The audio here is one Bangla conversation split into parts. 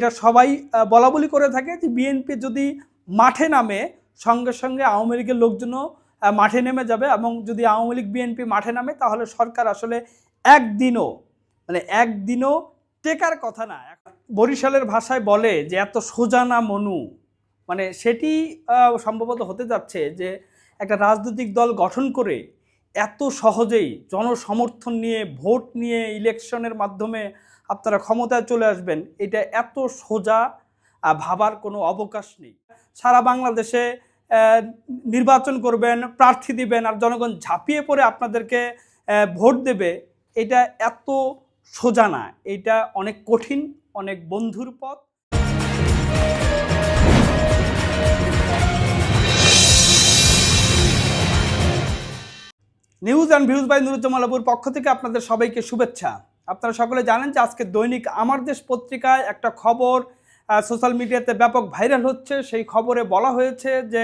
এটা সবাই বলা বলি করে থাকে যে বিএনপি যদি মাঠে নামে, সঙ্গে সঙ্গে আওয়ামী লীগের লোকজনও মাঠে নেমে যাবে এবং যদি আওয়ামী লীগ বিএনপি মাঠে নামে, তাহলে সরকার আসলে একদিনও মানে একদিনও টেকার কথা না। বরিশালের ভাষায় বলে যে এত সোজা না মনু। মানে সেটি সম্ভবত হতে যাচ্ছে যে একটা রাজনৈতিক দল গঠন করে এত সহজেই জনসমর্থন নিয়ে, ভোট নিয়ে, ইলেকশনের মাধ্যমে আপনারা ক্ষমতায় চলে আসবেন, এটা এত সোজা ভাবার কোনো অবকাশ নেই। সারা বাংলাদেশে নির্বাচন করবেন, প্রার্থী দিবেন আর জনগণ ঝাঁপিয়ে পড়ে আপনাদেরকে ভোট দেবে, এটা এত সোজা না, এটা অনেক কঠিন, অনেক বন্ধুর পথ। নিউজ অ্যান্ড ভিউজ বাই নুরুজ্জামালাবুর পক্ষ থেকে আপনাদের সবাইকে শুভেচ্ছা। আপনারা সকলে জানেন যে আজকে দৈনিক আমার দেশ পত্রিকায় একটা খবর সোশ্যাল মিডিয়াতে ব্যাপক ভাইরাল হচ্ছে। সেই খবরে বলা হয়েছে যে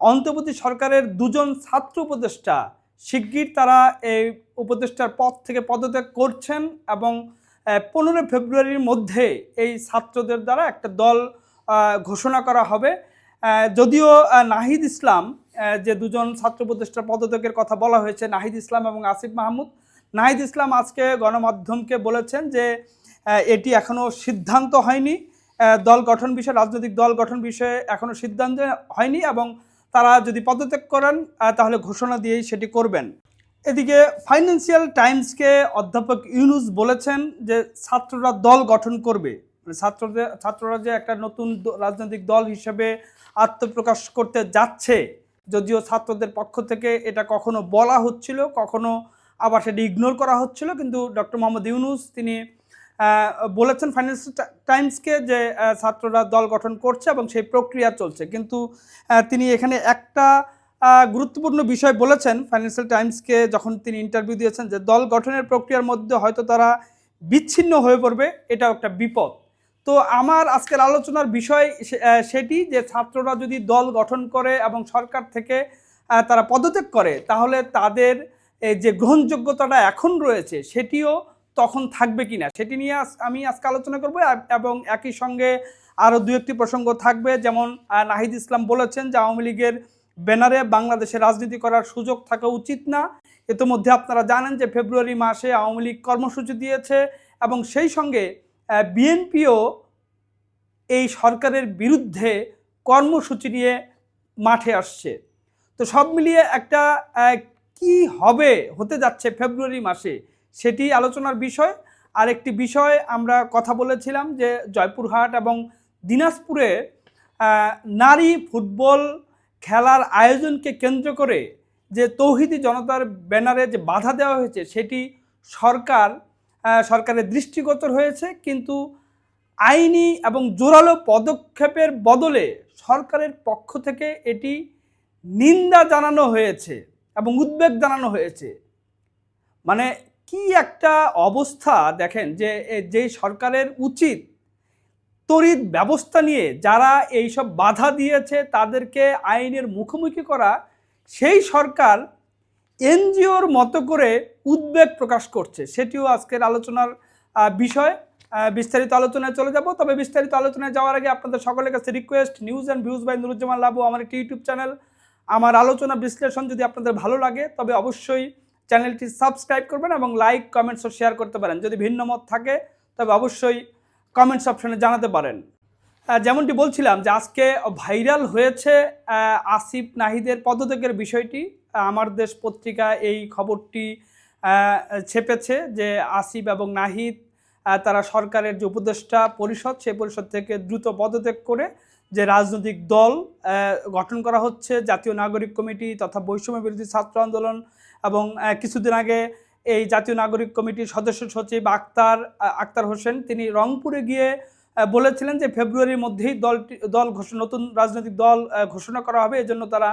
অন্তর্বর্তী সরকারের দুজন ছাত্র উপদেষ্টা শিগগির তারা এই উপদেষ্টার পদ থেকে পদত্যাগ করছেন এবং পনেরোই ফেব্রুয়ারির মধ্যে এই ছাত্রদের দ্বারা একটা দল ঘোষণা করা হবে। যদিও নাহিদ ইসলাম যে দুজন ছাত্র উপদেষ্টার পদত্যাগের কথা বলা হয়েছে, নাহিদ ইসলাম এবং আসিফ মাহমুদ নাহিদ ইসলাম আজকে গণমাধ্যমকে বলেছেন যে এটি এখনও সিদ্ধান্ত হয়নি। দল গঠন বিষয়ে, রাজনৈতিক দল গঠন বিষয়ে এখনও সিদ্ধান্ত হয়নি এবং তারা যদি পদত্যাগ করেন তাহলে ঘোষণা দিয়েই সেটি করবেন। এদিকে ফাইন্যান্সিয়াল টাইমসকে অধ্যাপক ইউনুস বলেছেন যে, ছাত্ররা দল গঠন করবে। মানে ছাত্রদের, ছাত্ররা যে একটা নতুন রাজনৈতিক দল হিসেবে আত্মপ্রকাশ করতে যাচ্ছে, যদিও ছাত্রদের পক্ষ থেকে এটা কখনো বলা হচ্ছিল, কখনো আবার সেটা ইগনোর করা হচ্ছিল, কিন্তু ডক্টর মোহাম্মদ ইউনুস তিনি বলেছেন ফাইন্যান্সিয়াল টাইমসকে যে ছাত্ররা দল গঠন করছে এবং সেই প্রক্রিয়া চলছে। কিন্তু তিনি এখানে একটা গুরুত্বপূর্ণ বিষয় বলেছেন। ফাইন্যান্সিয়াল টাইমসকে যখন তিনি ইন্টারভিউ দিয়েছেন যে, দল গঠনের প্রক্রিয়ার মধ্যে হয়তো তারা বিচ্ছিন্ন হয়ে পড়বে, এটাও একটা বিপদ। তো আমার আজকের আলোচনার বিষয় সেটি যে, ছাত্ররা যদি দল গঠন করে এবং সরকার থেকে তারা পদত্যাগ করে, তাহলে তাদের যে গ্রহণযোগ্যতাটা এখন রয়েছে, সেটিও তখন থাকবে কিনা, সেটি নিয়ে আমি আজকে আলোচনা করব এবং একই সঙ্গে আরও দু একটি প্রসঙ্গ থাকবে। যেমন নাহিদ ইসলাম বলেছেন যে আওয়ামী লীগের ব্যানারে বাংলাদেশে রাজনীতি করার সুযোগ থাকা উচিত না। ইতিমধ্যে আপনারা জানেন যে ফেব্রুয়ারি মাসে আওয়ামী লীগ কর্মসূচি দিয়েছে এবং সেই সঙ্গে বিএনপিও এই সরকারের বিরুদ্ধে কর্মসূচি নিয়ে মাঠে আসছে। তো সব মিলিয়ে একটা কি হবে হতে যাচ্ছে ফেব্রুয়ারি মাসে সেটি আলোচনার বিষয়। আর একটি বিষয় আমরা কথা বলেছিলাম যে জয়পুরহাট এবং দিনাজপুরে নারী ফুটবল খেলার আয়োজনকে কেন্দ্র করে যে তৌহিদি জনতার ব্যানারে যে বাধা দেওয়া হয়েছে সেটি সরকার সরকারের দৃষ্টিগোচর হয়েছে। কিন্তু আইনি এবং জোরালো পদক্ষেপের বদলে সরকারের পক্ষ থেকে এটি নিন্দা জানানো হয়েছে। এবং উদ্বেগ জানানো হয়েছে। মানে কি একটা অবস্থা দেখেন যে যেই সরকারের উচিত তড়িৎ ব্যবস্থা নিয়ে যারা এই সব বাধা দিয়েছে তাদেরকে আইনের মুখোমুখি করা, সেই সরকার এনজিওর মতো করে উদ্বেগ প্রকাশ করছে। সেটিও আজকের আলোচনার বিষয়। বিস্তারিত আলোচনায় চলে যাব। তবে বিস্তারিত আলোচনায় যাওয়ার আগে আপনাদের সকলের কাছে request news and views by Nuruzzaman Labu, আমার একটি ইউটিউব চ্যানেল আমার আলোচনা বিশ্লেষণ যদি আপনাদের ভালো লাগে, তবে অবশ্যই চ্যানেলটি সাবস্ক্রাইব করবেন এবং লাইক, কমেন্টস ও শেয়ার করতে পারেন। যদি ভিন্ন মত থাকে, তবে অবশ্যই কমেন্টস অপশনে জানাতে পারেন। যেমনটি বলছিলাম যে আজকে ভাইরাল হয়েছে আসিফ নাহিদের পদত্যাগের বিষয়টি। আমার দেশ পত্রিকা এই খবরটি ছেপেছে যে আসিফ এবং নাহিদ তারা সরকারের যে উপদেষ্টা পরিষদ, সেই পরিষদ থেকে দ্রুত পদত্যাগ করে যে রাজনৈতিক দল গঠন করা হচ্ছে, জাতীয় নাগরিক কমিটি তথা বৈষম্য বিরোধী ছাত্র আন্দোলন এবং কিছুদিন আগে এই জাতীয় নাগরিক কমিটির সদস্য সচিব আক্তার আক্তার হোসেন, তিনি রংপুরে গিয়ে বলেছিলেন যে ফেব্রুয়ারির মধ্যেই দলটি, দল ঘোষণা নতুন রাজনৈতিক দল ঘোষণা করা হবে। এজন্য তারা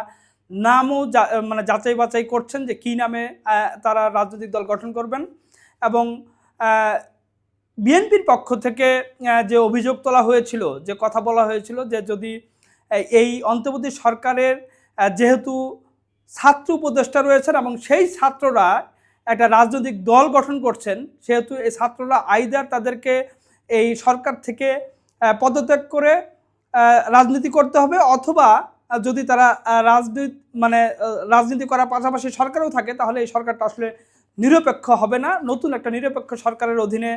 নামও যা- মানে যাচাই বাছাই করছেন যে কী নামে তারা রাজনৈতিক দল গঠন করবেন এবং বিএনপির পক্ষ থেকে যে অভিযোগ তোলা হয়েছিল, যে কথা বলা হয়েছিল যে যদি এই অন্তর্বর্তী সরকারের যেহেতু ছাত্র উপদেষ্টা রয়েছেন এবং সেই ছাত্ররা একটা রাজনৈতিক দল গঠন করছেন, সেহেতু এই ছাত্ররা আইদার তাদেরকে এই সরকার থেকে পদত্যাগ করে রাজনীতি করতে হবে অথবা যদি তারা রাজনীতি মানে রাজনীতি করার পাশাপাশি সরকারও থাকে, তাহলে এই সরকারটা আসলে নিরপেক্ষ হবে না, নতুন একটা নিরপেক্ষ সরকারের অধীনে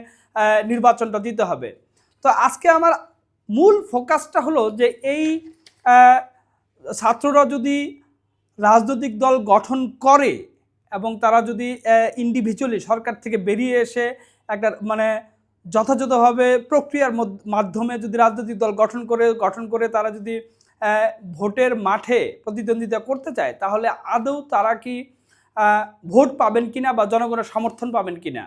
নির্বাচনটা দিতে হবে। তো আজকে আমার মূল ফোকাসটা হলো যে এই ছাত্ররা যদি রাজনৈতিক দল গঠন করে এবং তারা যদি ইন্ডিভিজুয়ালি সরকার থেকে বেরিয়ে এসে একটা মানে যথাযথভাবে প্রক্রিয়ার মাধ্যমে যদি রাজনৈতিক দল গঠন করে গঠন করে তারা যদি ভোটের মাঠে প্রতিদ্বন্দ্বিতা করতে চায়, তাহলে আদৌ তারা কি ভোট পাবেন কিনা বা জনগণের সমর্থন পাবেন কিনা?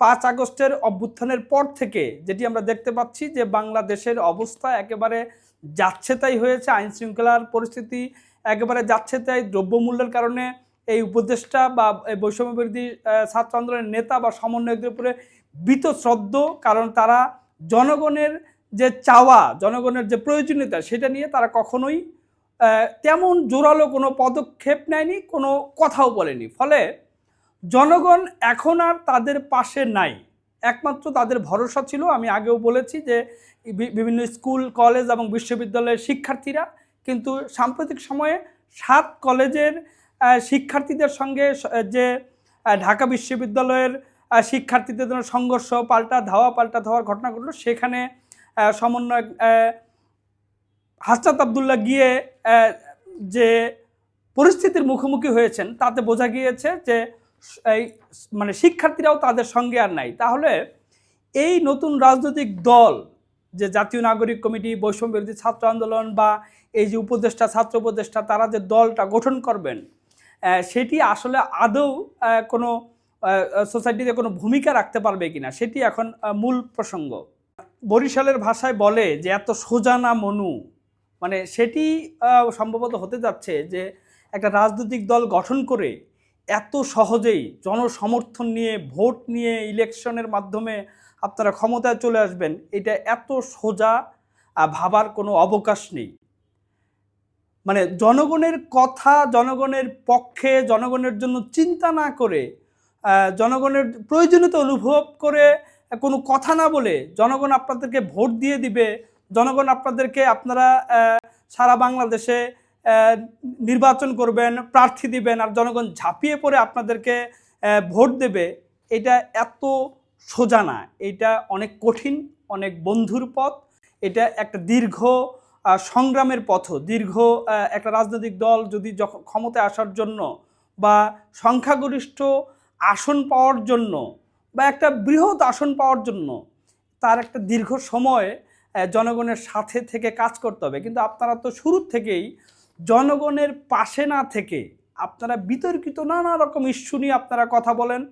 পাঁচ আগস্টের অভ্যুত্থানের পর থেকে যেটি আমরা দেখতে পাচ্ছি যে বাংলাদেশের অবস্থা একেবারে যাচ্ছে তাই হয়েছে আইন শৃঙ্খলার পরিস্থিতি একেবারে যাচ্ছে তাই, দ্রব্যমূল্যের কারণে এই উপদেষ্টা বা এই বৈষম্য বিরোধী ছাত্র আন্দোলনের নেতা বা সমন্বয়কদের উপরে বীতশ্রদ্ধ কারণ তারা জনগণের যে চাওয়া, জনগণের যে প্রয়োজনীয়তা সেটা নিয়ে তারা কখনোই তেমন জোরালো কোনো পদক্ষেপ নেয়নি, কোনো কথাও বলেনি। ফলে জনগণ এখন আর তাদের পাশে নাই। একমাত্র তাদের ভরসা ছিল, আমি আগেও বলেছি যে বিভিন্ন স্কুল, কলেজ এবং বিশ্ববিদ্যালয়ের শিক্ষার্থীরা কিন্তু সাম্প্রতিক সময়ে সাত কলেজের শিক্ষার্থীদের সঙ্গে যে ঢাকা বিশ্ববিদ্যালয়ের শিক্ষার্থীদের জন্য সংঘর্ষ, পাল্টা ধাওয়া, পাল্টা ধাওয়ার ঘটনা ঘটলো, সেখানে সমন্বয় হাসনাত আবদুল্লাহ গিয়ে যে পরিস্থিতির মুখোমুখি হয়েছেন, তাতে বোঝা গিয়েছে যে এই মানে শিক্ষার্থীরাও তাদের সঙ্গে আর নাই। তাহলে এই নতুন রাজনৈতিক দল, যে জাতীয় নাগরিক কমিটি, বৈষম্য বিরোধী ছাত্র আন্দোলন বা এই যে উপদেষ্টা, ছাত্র উপদেষ্টা, তারা যে দলটা গঠন করবেন সেটি আসলে আদৌ কোনো সোসাইটিতে কোনো ভূমিকা রাখতে পারবে কিনা, সেটি এখন মূল প্রসঙ্গ। বরিশালের ভাষায় বলে যে, এত সোজা না মনু। মানে সেটি সম্ভবত হতে যাচ্ছে যে একটা রাজনৈতিক দল গঠন করে এত সহজেই জনসমর্থন নিয়ে, ভোট নিয়ে ইলেকশনের মাধ্যমে আপনারা ক্ষমতায় চলে আসবেন, এটা এত সোজা ভাবার কোনো অবকাশ নেই। মানে জনগণের কথা, জনগণের পক্ষে, জনগণের জন্য চিন্তা না করে জনগণের প্রয়োজনীয়তা অনুভব করে কোনো কথা না বলে জনগণ আপনাদেরকে ভোট দিয়ে দিবে জনগণ আপনাদেরকে আপনারা সারা বাংলাদেশে নির্বাচন করবেন, প্রার্থী দিবেন, আর জনগণ ঝাঁপিয়ে পড়ে আপনাদেরকে ভোট দেবে, এটা এত সোজা না। এটা অনেক কঠিন, অনেক বন্ধুর পথ, এটা একটা দীর্ঘ সংগ্রামের পথ, দীর্ঘ একটা রাজনৈতিক দল যদি যখন ক্ষমতায় আসার জন্য বা সংখ্যাগরিষ্ঠ আসন পাওয়ার জন্য বা একটা বৃহৎ আসন পাওয়ার জন্য, তার একটা দীর্ঘ সময় জনগণের সাথে থেকে কাজ করতে হবে। কিন্তু আপনারা তো শুরুর থেকেই জনগণের পাশে না থেকে আপনারা বিতর্কিত নানা রকম ইস্যু নিয়ে আপনারা কথা বলেন।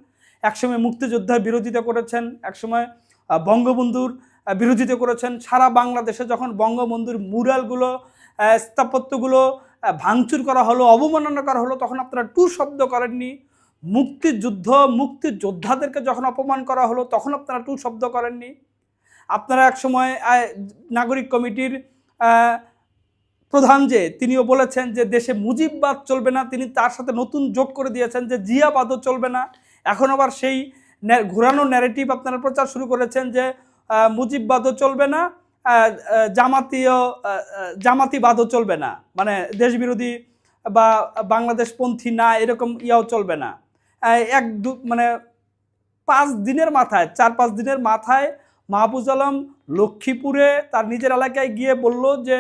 একসময় মুক্তিযোদ্ধার বিরোধিতা করেছেন, একসময় বঙ্গবন্ধুর বিরোধিতা করেছেন। সারা বাংলাদেশে যখন বঙ্গবন্ধুর মুরালগুলো স্থাপত্যগুলো ভাঙচুর করা হলো, অবমাননা করা হলো, তখন আপনারা টু শব্দ করেননি। মুক্তিযুদ্ধ, মুক্তিযোদ্ধাদেরকে যখন অপমান করা হলো, তখন আপনারা টু শব্দ করেননি। আপনারা একসময় আহ, নাগরিক কমিটির প্রধান যে তিনিও বলেছেন যে দেশে মুজিববাদ চলবে না। তিনি তার সাথে নতুন যোগ করে দিয়েছেন যে জিয়াবাদও চলবে না। এখন আবার সেই ঘোরানো ন্যারেটিভ আপনারা প্রচার শুরু করেছেন যে মুজিববাদও চলবে না জামাতীয় জামাতিবাদও চলবে না। মানে দেশবিরোধী বা বাংলাদেশপন্থী না এরকম ইয়াও চলবে না। এক দু মানে পাঁচ দিনের মাথায় চার পাঁচ দিনের মাথায় মাহবুজ আলম লক্ষ্মীপুরে তার নিজের এলাকায় গিয়ে বলল যে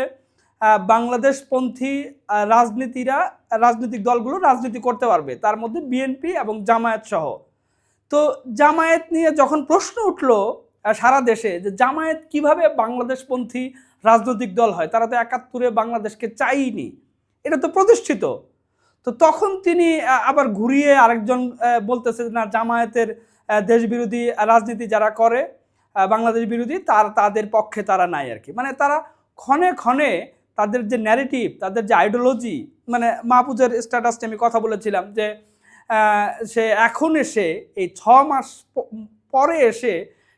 বাংলাদেশপন্থী রাজনীতিরা, রাজনৈতিক দলগুলো রাজনীতি করতে পারবে, তার মধ্যে বিএনপি এবং জামায়াত সহ। তো জামায়াত নিয়ে যখন প্রশ্ন উঠল সারা দেশে যে জামায়াত কীভাবে বাংলাদেশপন্থী রাজনৈতিক দল হয়, তারা তো একাত্তরে বাংলাদেশকে চাইনি এটা তো প্রতিষ্ঠিত। তো তখন তিনি আবার ঘুরিয়ে আরেকজন বলতেছে না, জামায়াতের দেশবিরোধী রাজনীতি যারা করে বাংলাদেশ বিরোধী, তার, তাদের পক্ষে তারা নাই আর কি। মানে তারা ক্ষণে ক্ষণে তাদের যে ন্যারেটিভ তাদের যে আইডিওলজি মানে মাহফুজের স্ট্যাটাস আমি কথা বলেছিলাম যে সে এখন এসে, এই ছ মাস পরে এসে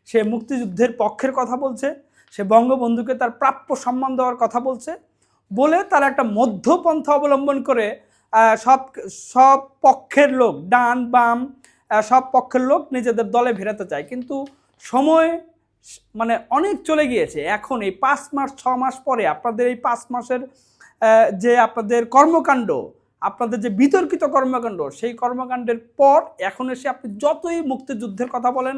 সে মুক্তিযুদ্ধের পক্ষের কথা বলছে, সে বঙ্গবন্ধুকে তার প্রাপ্য সম্মান দেওয়ার কথা বলছে বলে তার একটা মধ্যপন্থা অবলম্বন করে সব সব পক্ষের লোক ডান, বাম সব পক্ষের লোক নিজেদের দলে ভেরাতে চায়। কিন্তু সময় মানে অনেক চলে গিয়েছে। এখন এই পাঁচ মাস, ছ মাস পরে আপনাদের এই পাঁচ মাসের যে আপনাদের কর্মকাণ্ড, আপনাদের যে বিতর্কিত কর্মকাণ্ড, সেই কর্মকাণ্ডের পর এখন এসে আপনি যতই মুক্তিযুদ্ধের কথা বলেন,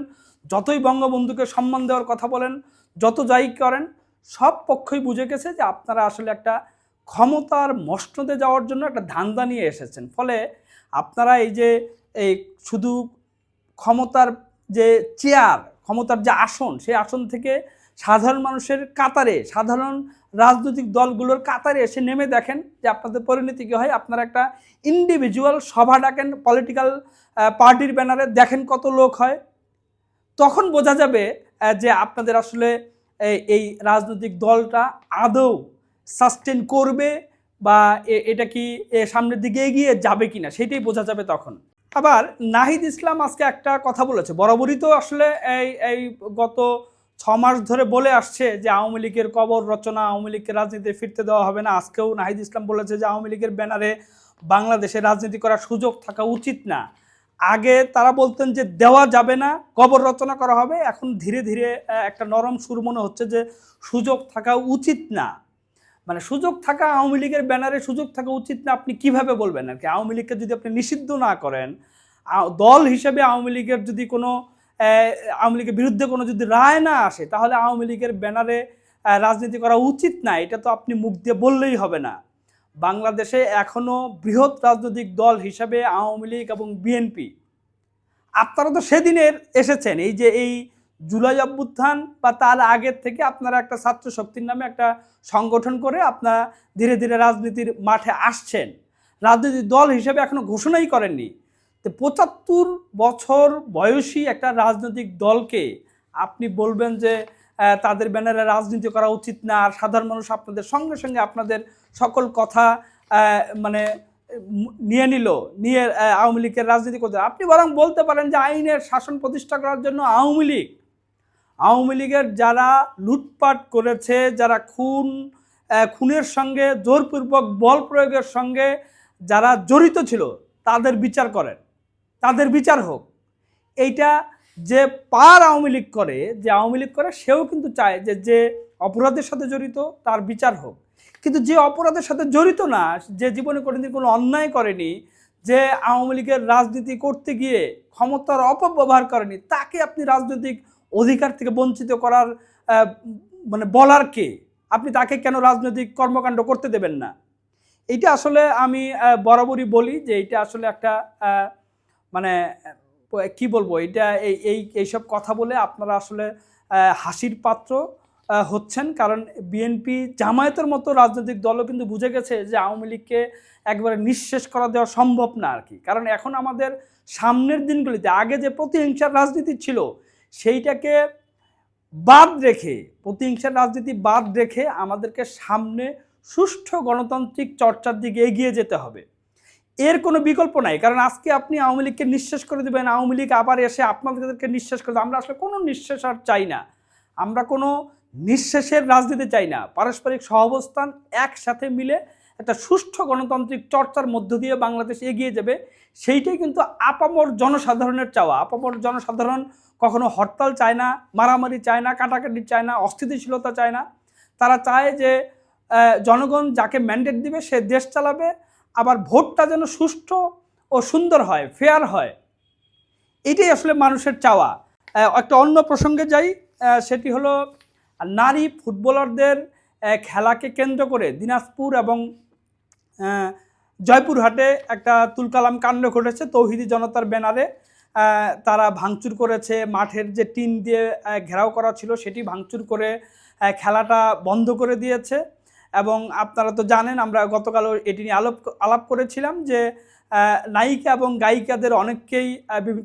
যতই বঙ্গবন্ধুকে সম্মান দেওয়ার কথা বলেন, যত যাই করেন, সব পক্ষই বুঝে গেছে যে আপনারা আসলে একটা ক্ষমতার মসনদে যাওয়ার জন্য একটা ধান্দা নিয়ে এসেছেন। ফলে আপনারা এই যে, এই শুধু ক্ষমতার যে চেয়ার ক্ষমতার যে আসন, সেই আসন থেকে সাধারণ মানুষের কাতারে, সাধারণ রাজনৈতিক দলগুলোর কাতারে এসে নেমে দেখেন যে আপনাদের পরিণতি কী হয়। আপনারা একটা ইন্ডিভিজুয়াল সভা ডাকেন পলিটিক্যাল পার্টির ব্যানারে দেখেন কত লোক হয়। তখন বোঝা যাবে যে আপনাদের আসলে এই- রাজনৈতিক দলটা আদৌ সাস্টেন করবে বা এটা কি সামনের দিকে এগিয়ে যাবে কিনা সেটাই বোঝা যাবে তখন। আবার নাহিদ ইসলাম আজকে একটা কথা বলেছে। বরাবরই তো আসলে এই এই গত ছ মাস ধরে বলে আসছে যে আওয়ামী লীগের কবর রচনা, আওয়ামী লীগকে রাজনীতিতে ফিরতে দেওয়া হবে না। আজকেও নাহিদ ইসলাম বলেছে যে আওয়ামী লীগের ব্যানারে বাংলাদেশে রাজনীতি করার সুযোগ থাকা উচিত না। আগে তারা বলতেন যে দেওয়া যাবে না, কবর রচনা করা হবে। এখন ধীরে ধীরে একটা নরম সুর মনে হচ্ছে যে সুযোগ থাকা উচিত না। মানে সুযোগ থাকা আওয়ামী লীগের ব্যানারে সুযোগ থাকা উচিত না, আপনি কীভাবে বলবেন? আর কি আওয়ামী লীগকে যদি আপনি নিষিদ্ধ না করেন দল হিসেবে আওয়ামী লীগের যদি কোনো আওয়ামী লীগের বিরুদ্ধে কোনো যদি রায় না আসে, তাহলে আওয়ামী লীগের ব্যানারে রাজনীতি করা উচিত না, এটা তো আপনি মুখ দিয়ে বললেই হবে না। বাংলাদেশে এখনও বৃহৎ রাজনৈতিক দল হিসাবে আওয়ামী লীগ এবং বিএনপি, আপনারা তো সেদিনের এসেছেন, এই যে এই জুলাই অভ্যুত্থান বা তার আগের থেকে আপনারা একটা ছাত্র শক্তির নামে একটা সংগঠন করে আপনারা ধীরে ধীরে রাজনীতির মাঠে আসছেন। রাজনৈতিক দল হিসেবে এখনও ঘোষণাই করেননি। তো পঁচাত্তর বছর বয়সী একটা রাজনৈতিক দলকে আপনি বলবেন যে তাদের ব্যানারে রাজনীতি করা উচিত না, আর সাধারণ মানুষ আপনাদের সঙ্গে সঙ্গে আপনাদের সকল কথা মানে নিয়ে নিল, নিয়ে আওয়ামী লীগের রাজনীতি করতে। আপনি বরং বলতে পারেন যে আইনের শাসন প্রতিষ্ঠা করার জন্য আওয়ামী লীগ আওয়ামী লীগের যারা লুটপাট করেছে, যারা খুন খুনের সঙ্গে, জোরপূর্বক বল প্রয়োগের সঙ্গে যারা জড়িত ছিল, তাদের বিচার করেন। তাদের বিচার হোক। এইটা যে পার আওয়ামী লীগ করে, যে আওয়ামী লীগ করে, সেও কিন্তু চায় যে যে অপরাধের সাথে জড়িত, তার বিচার হোক। কিন্তু যে অপরাধের সাথে জড়িত না, যে জীবনে কোনোদিন কোনো অন্যায় করেনি, যে আওয়ামী লীগের রাজনীতি করতে গিয়ে ক্ষমতার অপব্যবহার করেনি, তাকে আপনি রাজনৈতিক অধিকার থেকে বঞ্চিত করার মানে বলার কে? আপনি তাকে কেন রাজনৈতিক কর্মকাণ্ড করতে দেবেন না? এটা আসলে আমি বরাবরই বলি যে এটা আসলে একটা মানে কি বলব, এটা এই এই, এইসব কথা বলে আপনারা আসলে হাসির পাত্র হচ্ছেন। কারণ বিএনপি জামায়াতের মতো রাজনৈতিক দলও কিন্তু বুঝে গেছে যে আওয়ামী লীগকে একবারে নিঃশেষ করা দেওয়া সম্ভব না আর কি। কারণ এখন আমাদের সামনের দিনগুলিতে আগে যে প্রতিহিংসার রাজনীতি ছিল সেইটাকে বাদ রেখে, প্রতিহিংসার রাজনীতি বাদ রেখে আমাদেরকে সামনে সুষ্ঠু গণতান্ত্রিক চর্চার দিকে এগিয়ে যেতে হবে। এর কোনো বিকল্প নাই, কারণ আজকে আপনি আওয়ামী লীগকে নিঃশেষ করে দেবেন, আওয়ামী লীগ আবার এসে আপনাদেরকে নিঃশেষ করে আমরা আসলে কোনো নিঃশেষ আর চাই না। আমরা কোনো নিঃশেষের রাজনীতি চাই না। পারস্পরিক সহাবস্থান একসাথে মিলে একটা সুষ্ঠু গণতান্ত্রিক চর্চার মধ্য দিয়ে বাংলাদেশ এগিয়ে যাবে। সেইটাই কিন্তু আপামর জনসাধারণের চাওয়া। আপামর জনসাধারণ কখনো হরতাল চায় না, মারামারি চায় না, কাটাকাটি চায় না, অস্থিতিশীলতা চায় না। তারা চায় যে জনগণ যাকে ম্যান্ডেট দিবে সে দেশ চালাবে, আবার ভোটটা যেন সুষ্ঠু ও সুন্দর হয় ফেয়ার হয়। এটাই আসলে মানুষের চাওয়া। একটা অন্য প্রসঙ্গে যাই সেটি হলো নারী ফুটবলারদের খেলাকে কেন্দ্র করে দিনাজপুর এবং জয়পুরহাটে একটা তুলকালাম কাণ্ড ঘটেছে তৌহিদি জনতার ব্যানারে। তারা ভাঙচুর করেছে, মাঠের যে টিন দিয়ে ঘেরাও করা ছিল সেটি ভাঙচুর করে খেলাটা বন্ধ করে দিয়েছে। এবং আপনারা তো জানেন, আমরা গতকালও এটি নিয়ে আলাপ আলাপ করেছিলাম যে নায়িকা এবং গায়িকাদের অনেককেই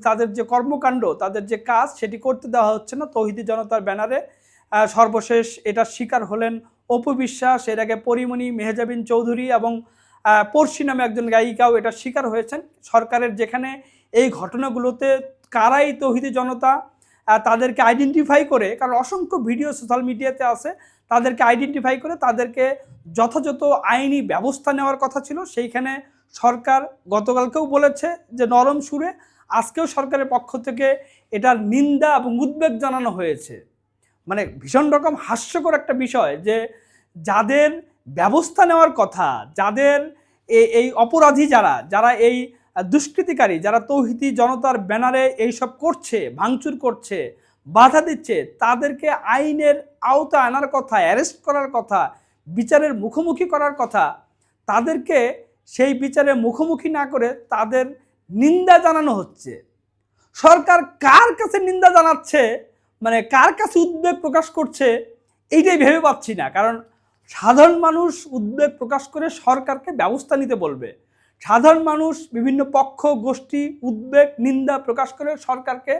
তাদের যে কর্মকাণ্ড, তাদের যে কাজ সেটি করতে দেওয়া হচ্ছে না। তৌহিদি জনতার ব্যানারে সর্বশেষ এটার শিকার হলেন অপু বিশ্বাস, এর আগে পরিমণি, মেহজাবিন চৌধুরী এবং পড়শি নামে একজন গায়িকাও এটার শিকার হয়েছেন। সরকারের যেখানে এই ঘটনাগুলোতে কারাই তৌহিদি জনতা তাদেরকে আইডেন্টিফাই করে, কারণ অসংখ্য ভিডিও সোশ্যাল মিডিয়াতে আছে, তাদেরকে আইডেন্টিফাই করে তাদেরকে যথাযথ আইনি ব্যবস্থা নেওয়ার কথা ছিল। সেইখানে সরকার গতকালকেও বলেছে যে নরম সুরে আজকেও সরকারের পক্ষ থেকে এটার নিন্দা এবং উদ্বেগ জানানো হয়েছে। মানে ভীষণ রকম হাস্যকর একটা বিষয় যে যাদের ব্যবস্থা নেওয়ার কথা, যাদের এই অপরাধী যারা যারা এই দুষ্কৃতিকারী যারা তৌহিতি জনতার ব্যানারে এইসব করছে, ভাঙচুর করছে, বাধা দিচ্ছে, তাদেরকে আইনের আওতা আনার কথা, অ্যারেস্ট করার কথা, বিচারের মুখোমুখি করার কথা, তাদেরকে সেই বিচারে মুখোমুখি না করে তাদের নিন্দা জানানো হচ্ছে। সরকার কার কাছে নিন্দা জানাচ্ছে মানে কার কাছে উদ্বেগ প্রকাশ করছে, এইটাই ভেবে পাচ্ছি না। কারণ সাধারণ মানুষ উদ্বেগ প্রকাশ করে সরকারকে ব্যবস্থা নিতে বলবে। সাধারণ মানুষ, বিভিন্ন পক্ষ, গোষ্ঠী, উদ্বেগ, নিন্দা প্রকাশ করে সরকারকে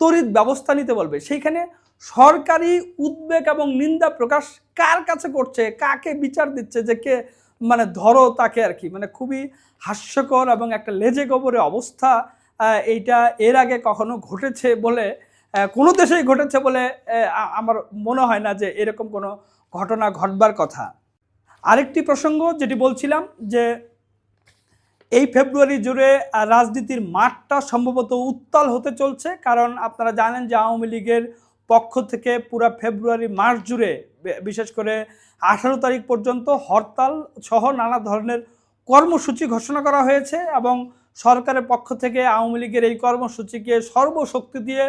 তড়িৎ ব্যবস্থা নিতে বলবে। সেইখানে সরকারি উদ্বেগ এবং নিন্দা প্রকাশ কার কাছে করছে, কাকে বিচার দিচ্ছে, যে কে মানে ধরো তাকে আর কি? মানে খুবই হাস্যকর এবং একটা লেজে গোবরে অবস্থা এইটা এর আগে কখনো ঘটেছে বলে কোনো দেশেই ঘটেছে বলে আমার মনে হয় না যে এরকম কোনো ঘটনা ঘটবার কথা। আরেকটি প্রসঙ্গ যেটি বলছিলাম যে এই ফেব্রুয়ারি জুড়ে রাজনীতির মাঠটা সম্ভবত উত্তাল হতে চলছে। কারণ আপনারা জানেন যে আওয়ামী লীগের পক্ষ থেকে পুরো ফেব্রুয়ারি মাস জুড়ে বিশেষ করে আঠারো তারিখ পর্যন্ত হরতাল সহ নানা ধরনের কর্মসূচি ঘোষণা করা হয়েছে এবং সরকারের পক্ষ থেকে আওয়ামী লীগের এই কর্মসূচিকে সর্বশক্তি দিয়ে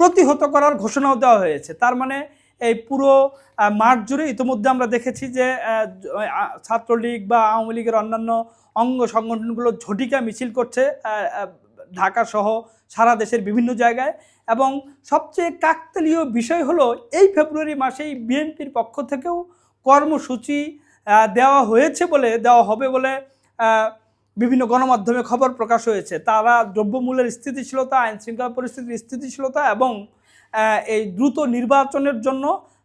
প্রতিহত করার ঘোষণাও দেওয়া হয়েছে। তার মানে এই পুরো মাঠ জুড়ে ইতিমধ্যে আমরা দেখেছি যে ছাত্রলীগ বা আওয়ামী লীগের অন্যান্য অঙ্গ সংগঠনগুলো ঝটিকা মিছিল করছে ঢাকা সহ সারা দেশের বিভিন্ন জায়গায়। এবং সবচেয়ে কাকতালীয় বিষয় হলো, এই ফেব্রুয়ারি মাসেই বিএনপির পক্ষ থেকেও কর্মসূচি দেওয়া হয়েছে বলে, দেওয়া হবে বলে বিভিন্ন গণমাধ্যমে খবর প্রকাশ হয়েছে। তারা দ্রব্যমূল্যের স্থিতিশীলতা আইন শৃঙ্খলা পরিস্থিতির স্থিতিশীলতা এবং এই দ্রুত নির্বাচনের জন্য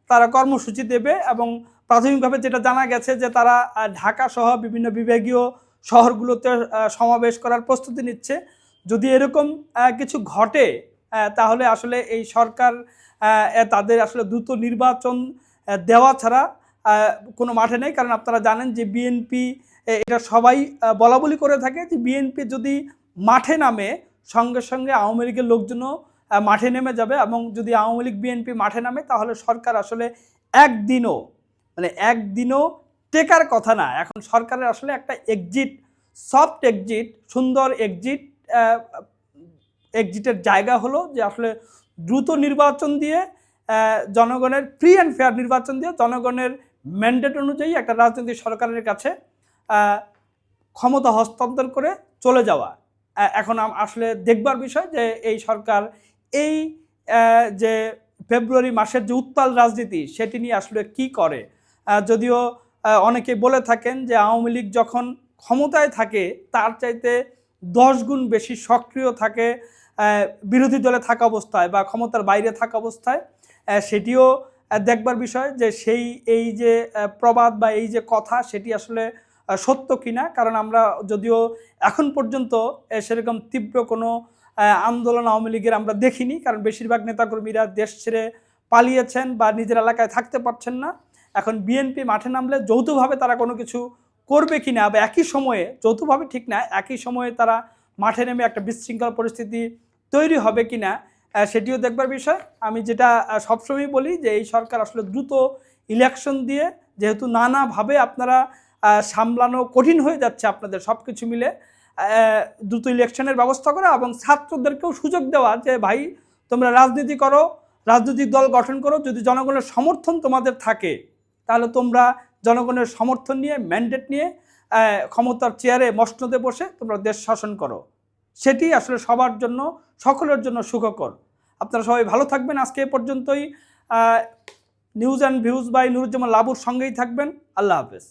তারা কর্মসূচি দেবে এবং প্রাথমিকভাবে যেটা জানা গেছে যে তারা ঢাকা সহ বিভিন্ন বিভাগীয় শহরগুলোতে সমাবেশ করার প্রস্তুতি নিচ্ছে। যদি এরকম কিছু ঘটে তাহলে আসলে এই সরকার তাদের আসলে দ্রুত নির্বাচন দেওয়া ছাড়া কোনো মাঠে নেই। কারণ আপনারা জানেন যে বিএনপি এটা সবাই বলা বলি করে থাকে যে বিএনপি যদি মাঠে নামে, সঙ্গে সঙ্গে আওয়ামী লীগের লোকজনও মাঠে নেমে যাবে এবং যদি আওয়ামী লীগ, বিএনপি মাঠে নামে, তাহলে সরকার আসলে একদিনও মানে একদিনও টেকার কথা না। এখন সরকারের আসলে একটা এক্সিট সফট এক্সিট সুন্দর এক্সিট এক্সিটের জায়গা হলো যে আসলে দ্রুত নির্বাচন দিয়ে জনগণের ফ্রি অ্যান্ড ফেয়ার নির্বাচন দিয়ে জনগণের ম্যান্ডেট অনুযায়ী একটা রাজনৈতিক সরকারের কাছে ক্ষমতা হস্তান্তর করে চলে যাওয়া। এখন আসলে দেখবার বিষয় যে এই সরকার এই যে ফেব্রুয়ারি মাসের যে উত্তাল রাজনীতি, সেটি নিয়ে আসলে কি করে? যদিও অনেকে বলে থাকেন যে আওয়ামী লীগ যখন ক্ষমতায় থাকে, তার চাইতে দশ গুণ বেশি সক্রিয় থাকে বিরোধী দলে থাকা অবস্থায় বা ক্ষমতার বাইরে থাকা অবস্থায়। সেটিও দেখবার বিষয় যে সেই, এই যে প্রবাদ বা এই যে কথা, সেটি আসলে সত্য কিনা। কারণ আমরা যদিও এখন পর্যন্ত সেরকম তীব্র কোনো আন্দোলন আওয়ামী লীগের আমরা দেখিনি। কারণ বেশিরভাগ নেতাকর্মীরা দেশ ছেড়ে পালিয়েছেন বা নিজের এলাকায় থাকতে পারছেন না। এখন বিএনপি মাঠে নামলে যৌথভাবে তারা কোনো কিছু করবে কি না বা একই সময়ে, যৌথভাবে ঠিক না, একই সময়ে তারা মাঠে নেমে একটা বিশৃঙ্খল পরিস্থিতি তৈরি হবে কি না সেটিও দেখবার বিষয়। আমি যেটা সবসময় বলি যে এই সরকার আসলে দ্রুত ইলেকশন দিয়ে যেহেতু নানাভাবে আপনারা সামলানো কঠিন হয়ে যাচ্ছে আপনাদের সব কিছু মিলে দ্রুত ইলেকশনের ব্যবস্থা করা এবং ছাত্রদেরকেও সুযোগ দেওয়া যে, ভাই, তোমরা রাজনীতি করো, রাজনৈতিক দল গঠন করো, যদি জনগণের সমর্থন তোমাদের থাকে তাহলে তোমরা জনগণের সমর্থন নিয়ে ম্যান্ডেট নিয়ে ক্ষমতার চেয়ারে মসনদে বসে তোমরা দেশ শাসন করো। সেটি আসলে সবার জন্য, সকলের জন্য সুখকর। আপনারা সবাই ভালো থাকবেন। আজকে এ পর্যন্তই। News and views by Nuruzzaman লাবুর সঙ্গেই থাকবেন। আল্লাহ হাফেজ।